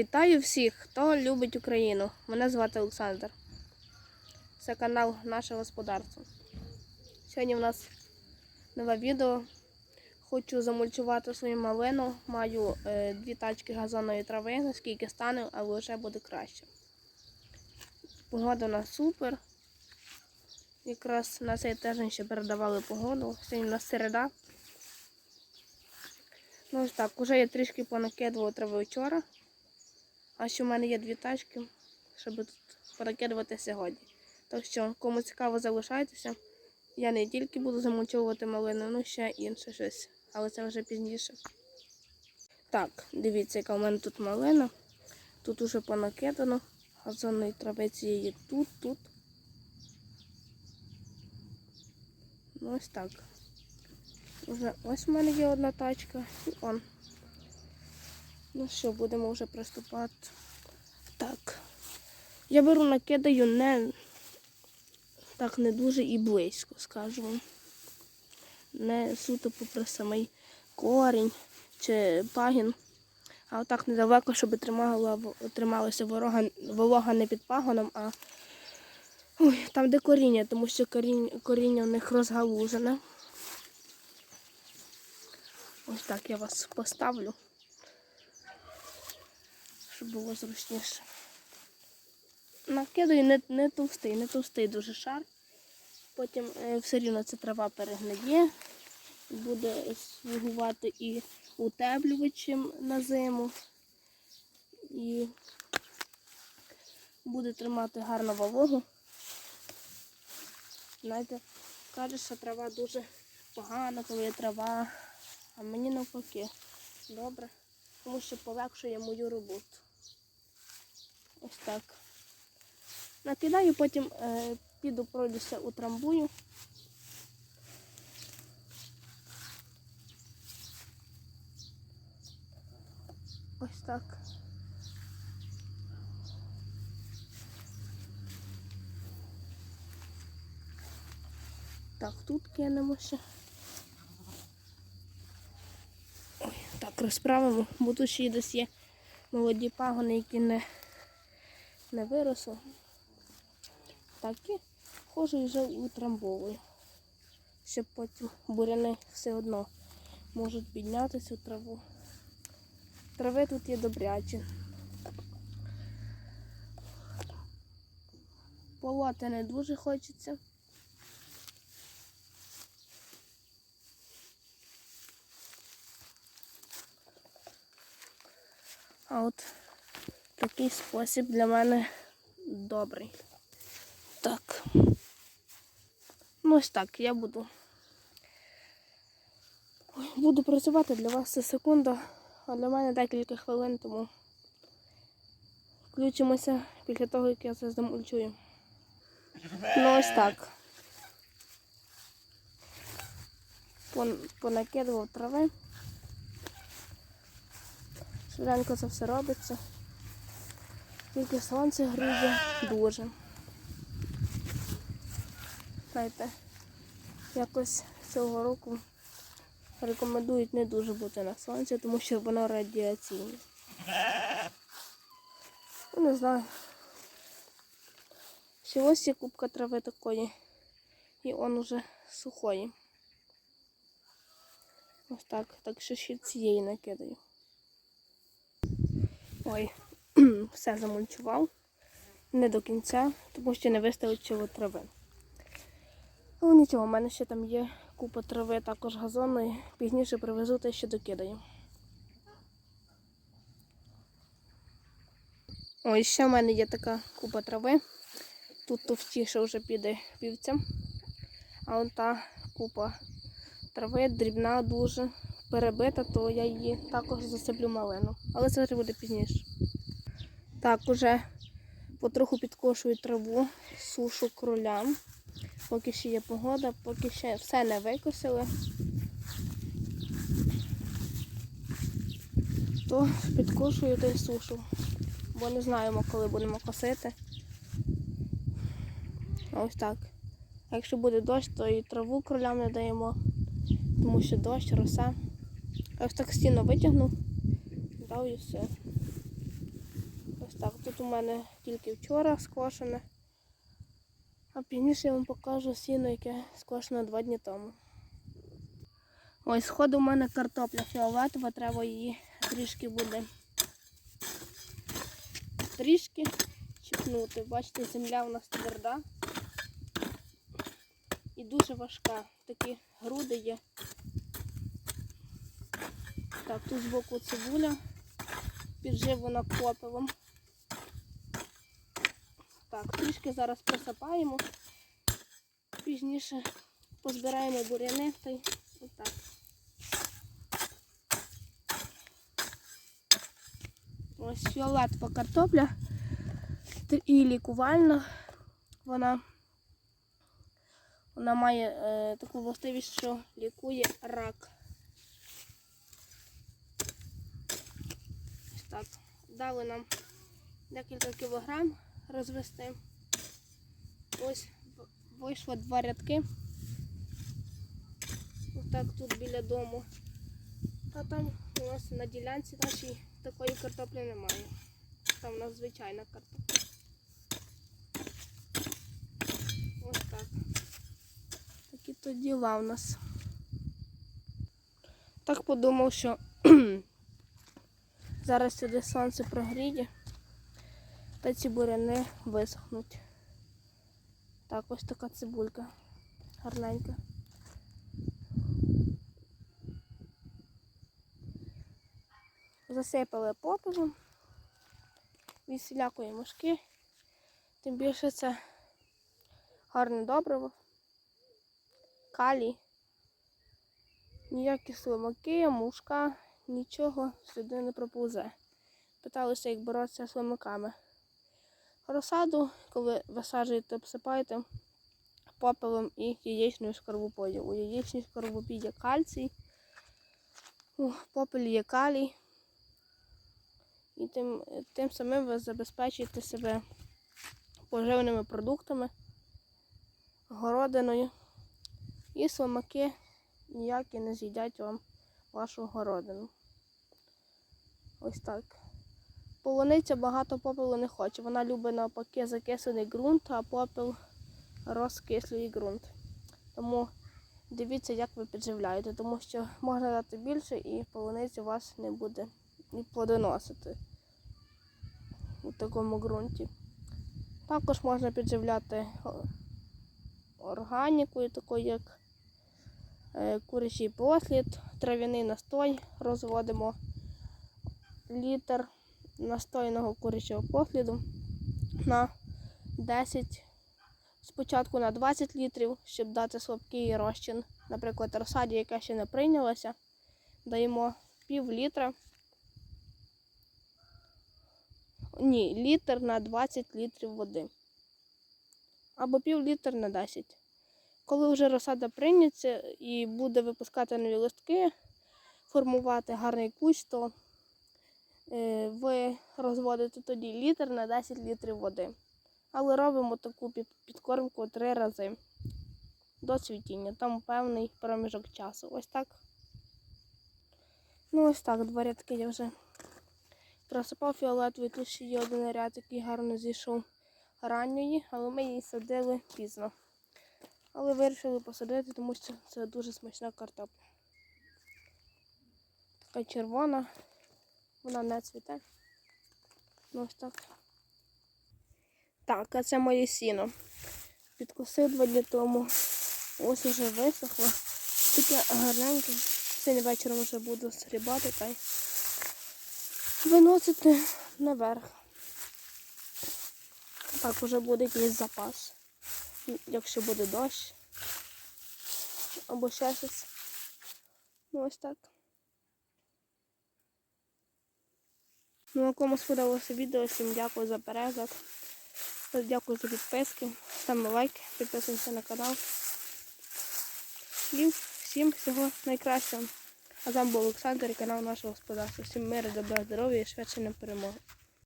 Вітаю всіх, хто любить Україну. Мене звати Олександр. Це канал Наше Господарство. Сьогодні в нас нове відео. Хочу замульчувати свою малину. Маю е, дві тачки газонної трави, наскільки стане, але вже буде краще. Погода у нас супер. Якраз на цей тиждень ще передавали погоду. Сьогодні у нас середа. Ну ось так, уже я трішки понакидувала трави вчора. А ще в мене є дві тачки, щоб тут перекидувати сьогодні. Так що, кому цікаво, залишайтеся. Я не тільки буду замульчовувати малину, ну ще інше щось. Але це вже пізніше. Так, дивіться, яка в мене тут малина. Тут уже понакидано. Газонної травиці є тут, тут. Ну ось так. Уже ось в мене є одна тачка і он. Ну що, будемо вже приступати. Так. Я беру, накидаю не так не дуже і близько, скажімо. Не суто попри самий корінь чи пагін. А отак недалеко, щоб тримала, трималася ворога, волога не під пагоном, а ой, там, де коріння, тому що коріння, коріння в них розгалужене. Ось так я вас поставлю щоб було зручніше. Накидаю не, не товстий, не товстий дуже шар. Потім е, все рівно ця трава перегниє, буде слугувати і утеплювачем на зиму. І буде тримати гарно вологу. Знаєте, кажуть, що трава дуже погана, коли є трава, а мені навпаки добре, тому що полегшує мою роботу. Ось так. Накидаю, потім е, піду пройдуся у трамбую. Ось так. Так, тут кинемо ще. Ой, так, розправимо, бо тут ще й десь є молоді пагони, які не не виросло. Так і хожу і вже утрамбовую. Щоб потім буряни все одно можуть підняти цю траву. Трави тут є добрячі. Полоти не дуже хочеться. А от такий спосіб для мене добрий. Так. Ну ось так, я буду. Буду працювати для вас це секунда, а для мене декілька хвилин, тому включимося після того, як я це замульчую. Ну ось так. Понакидував трави. Швиденько це все робиться. Тільки сонце гріє дуже. Знаєте, якось цього року рекомендують не дуже бути на сонці, тому що воно радіаційне. Ну, не знаю. Ще ось є кубка трави такої. І он уже сухої. Ось так. Так що ще цієї накидаю. Ой, все замульчував. Не до кінця, тому що не вистачило трави. Але нічого, у мене ще там є купа трави, також газонної. Пізніше привезу те, що докидаю. Ой, ще в мене є така купа трави. Тут товстіше вже піде півцям. А он та купа трави дрібна дуже перебита, то я її також засиплю малину. Але це вже буде пізніше. Так, уже потроху підкошую траву, сушу кролям. Поки ще є погода, поки ще все не викосили. То підкошую та й сушу. Бо не знаємо, коли будемо косити. Ось так. Якщо буде дощ, то і траву кролям не даємо, тому що дощ, роса. Ось так стіну витягну, дав і все. Так, тут у мене тільки вчора скошене. А пізніше я вам покажу сіно, яке скошено два дні тому. Ось сходу у мене картопля фіолетова, треба її трішки буде трішки чіпнути. Бачите, земля у нас тверда і дуже важка. Такі груди є. Так, тут збоку цибуля, підживлена попелом. Так, трішки зараз присипаємо. Пізніше позбираємо буряни та й отак. Ось фіолетова картопля і лікувальна. Вона, вона має е, таку властивість, що лікує рак. Ось так. Дали нам декілька кілограм розвести. Ось вийшло два рядки. Отак тут біля дому. А там у нас на ділянці нашій такої картоплі немає. Там у нас звичайна картопля. Ось так. Такі то діла у нас. Так подумав, що зараз сюди сонце прогріє, та ці буряни висохнуть. Так, ось така цибулька гарненька. Засипали попелом від всілякої мошки. Тим більше це гарне добриво, калій, ніякі слимаки, мушка, нічого сюди не проповзе. Питалися, як боротися з слимаками. Розсаду, коли висаджуєте, обсипаєте попелом і яєчною скорлупою. У яєчній скорлупі є кальцій, у попелі є калій. І тим, тим самим ви забезпечуєте себе поживними продуктами, городиною. І слимаки ніякі не з'їдять вам вашу городину. Ось так. Полуниця багато попелу не хоче. Вона любить навпаки закислений ґрунт, а попел розкислює ґрунт. Тому дивіться, як ви підживляєте, тому що можна дати більше і полуниця у вас не буде і плодоносити у такому ґрунті. Також можна підживляти органікою, такою як е, курячий послід, трав'яний настой розводимо літр настойного курячого посліду на 10, спочатку на 20 літрів, щоб дати слабкий розчин. Наприклад, розсаді, яка ще не прийнялася, даємо пів літра. Ні, літр на 20 літрів води. Або пів літр на 10. Коли вже розсада прийняться і буде випускати нові листки, формувати гарний кущ, то ви розводите тоді літр на 10 літрів води. Але робимо таку підкормку три рази до цвітіння. Там певний проміжок часу. Ось так. Ну, ось так, два рядки я вже просипав фіолетовий, тут ще є один ряд, який гарно зійшов ранньої, але ми її садили пізно. Але вирішили посадити, тому що це дуже смачна картопля. Така червона, вона не цвіте. Ну ось так. Так, а це моє сіно. Підкосив два дні тому. Ось уже висохло. Таке гарненьке. Сьогодні вечором вже буду срібати та й виносити наверх. Так, уже буде якийсь запас. Якщо буде дощ. Або ще щось. Ну ось так. Ну, а кому сподобалося відео, всім дякую за перегляд. Дякую за підписки. Ставимо лайки, підписуємося на канал. І всім всього найкращого. А з вами був Олександр і канал нашого господарства. Всім миру, добра, здоров'я і швидше на перемогу.